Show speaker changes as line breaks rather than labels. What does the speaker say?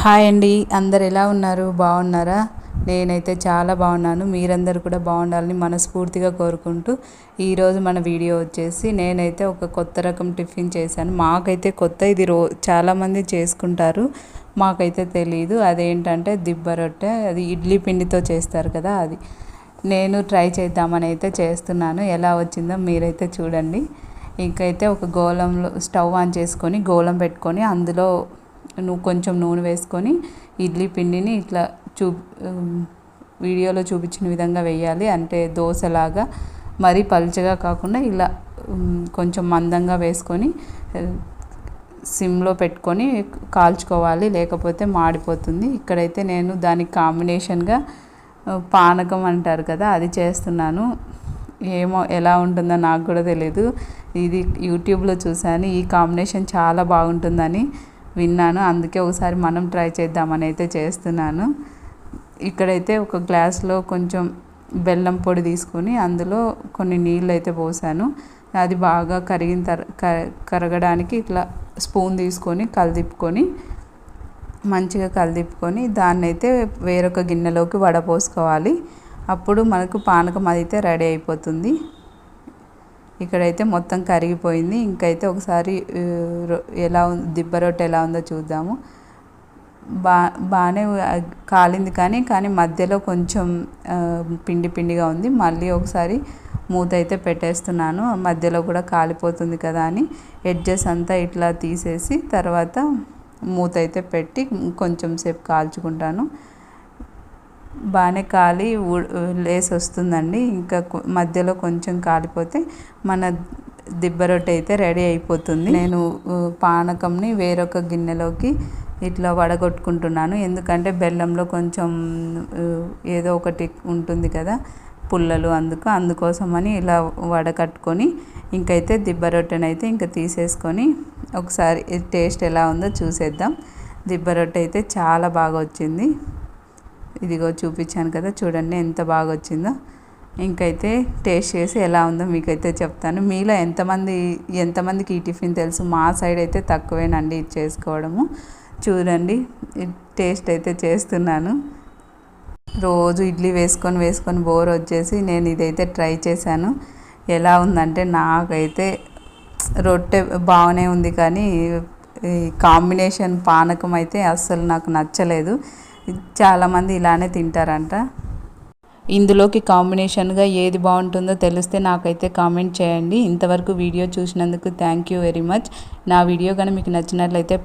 Hi అండి. అందరు ఎలా ఉన్నారు? బాగున్నారా? నేనైతే చాలా బాగున్నాను. మీరందరూ కూడా బాగుండాలని మనస్ఫూర్తిగా కోరుకుంటూ ఈరోజు మన వీడియో వచ్చేసి నేనైతే ఒక కొత్త రకం టిఫిన్ చేశాను. మాకైతే కొత్త ఇది రో చాలామంది చేసుకుంటారు. మాకైతే తెలియదు అదేంటంటే దిబ్బ రొట్టె అది ఇడ్లీ పిండితో చేస్తారు కదా అది. నేను ట్రై చేద్దామని అయితే చేస్తున్నాను. ఎలా వచ్చిందో మీరైతే చూడండి. ఇంకైతే ఒక గోళంలో స్టవ్ ఆన్ చేసుకొని గోళం పెట్టుకొని అందులో నువ్వు కొంచెం నూనె వేసుకొని ఇడ్లీ పిండిని ఇట్లా చూ వీడియోలో చూపించిన విధంగా వేయాలి. అంటే దోశలాగా మరీ పలుచగా కాకుండా ఇలా కొంచెం మందంగా వేసుకొని సిమ్లో పెట్టుకొని కాల్చుకోవాలి. లేకపోతే మాడిపోతుంది. ఇక్కడైతే నేను దానికి కాంబినేషన్గా పానకం అంటారు కదా అది చేస్తున్నాను. ఏమో ఎలా ఉంటుందో నాకు కూడా తెలియదు ఇది యూట్యూబ్లో చూశాను. ఈ కాంబినేషన్ చాలా బాగుంటుందని విన్నాను. అందుకే ఒకసారి మనం ట్రై చేద్దామని అయితే చేస్తున్నాను. ఇక్కడైతే ఒక గ్లాస్లో కొంచెం బెల్లం పొడి తీసుకొని అందులో కొన్ని నీళ్ళు అయితే పోసాను. అది బాగా కరిగిన తర్ కరగడానికి ఇట్లా స్పూన్ తీసుకొని కలిదిప్పుకొని మంచిగా కలిదిప్పుకొని దాన్ని అయితే వేరొక గిన్నెలోకి వడపోసుకోవాలి. అప్పుడు మనకు పానకం అయితే రెడీ అయిపోతుంది. ఇక్కడైతే మొత్తం కరిగిపోయింది. ఇంకైతే ఒకసారి ఎలా ఉంది దిబ్బ రొట్టె ఎలా ఉందో చూద్దాము. బా బాగానే కాలింది కానీ కానీ మధ్యలో కొంచెం పిండి పిండిగా ఉంది. మళ్ళీ ఒకసారి మూత అయితే పెట్టేస్తున్నాను. మధ్యలో కూడా కాలిపోతుంది కదా అని. ఎడ్జెస్ అంతా ఇట్లా తీసేసి తర్వాత మూత అయితే పెట్టి కొంచెం సేపు కాల్చుకుంటాను. బాగానే కాలి లేసి వస్తుందండి. ఇంకా మధ్యలో కొంచెం కాలిపోతే మన దిబ్బ రొట్టె అయితే రెడీ అయిపోతుంది. నేను పానకంని వేరొక గిన్నెలోకి ఇట్లా వడగొట్టుకుంటున్నాను. ఎందుకంటే బెల్లంలో కొంచెం ఏదో ఒకటి ఉంటుంది కదా పుల్లలు అందుకు అందుకోసమని ఇలా వడకట్టుకొని ఇంకైతే దిబ్బ రొట్టెనైతే ఇంకా తీసేసుకొని ఒకసారి టేస్ట్ ఎలా ఉందో చూసేద్దాం. దిబ్బ రొట్టె అయితే చాలా బాగా వచ్చింది. ఇదిగో చూపించాను కదా చూడండి ఎంత బాగా వచ్చిందో. ఇంకైతే టేస్ట్ చేసి ఎలా ఉందో మీకైతే చెప్తాను. మీలో ఎంతమంది ఎంతమందికి ఈ టిఫిన్ తెలుసు? మా సైడ్ అయితే తక్కువేనండి ఇది చేసుకోవడము. చూడండి టేస్ట్ అయితే చేస్తున్నాను. రోజు ఇడ్లీ వేసుకొని వేసుకొని బోర్ వచ్చేసి నేను ఇదైతే ట్రై చేశాను. ఎలా ఉందంటే నాకైతే రొట్టె బాగానే ఉంది కానీ కాంబినేషన్ పానకం అయితే అస్సలు నాకు నచ్చలేదు. చాలామంది ఇలానే తింటారంట. ఇందులోకి కాంబినేషన్గా ఏది బాగుంటుందో తెలిస్తే నాకైతే కామెంట్ చేయండి. ఇంతవరకు వీడియో చూసినందుకు థ్యాంక్ యూ వెరీ మచ్. నా వీడియో కానీ మీకు నచ్చినట్లయితే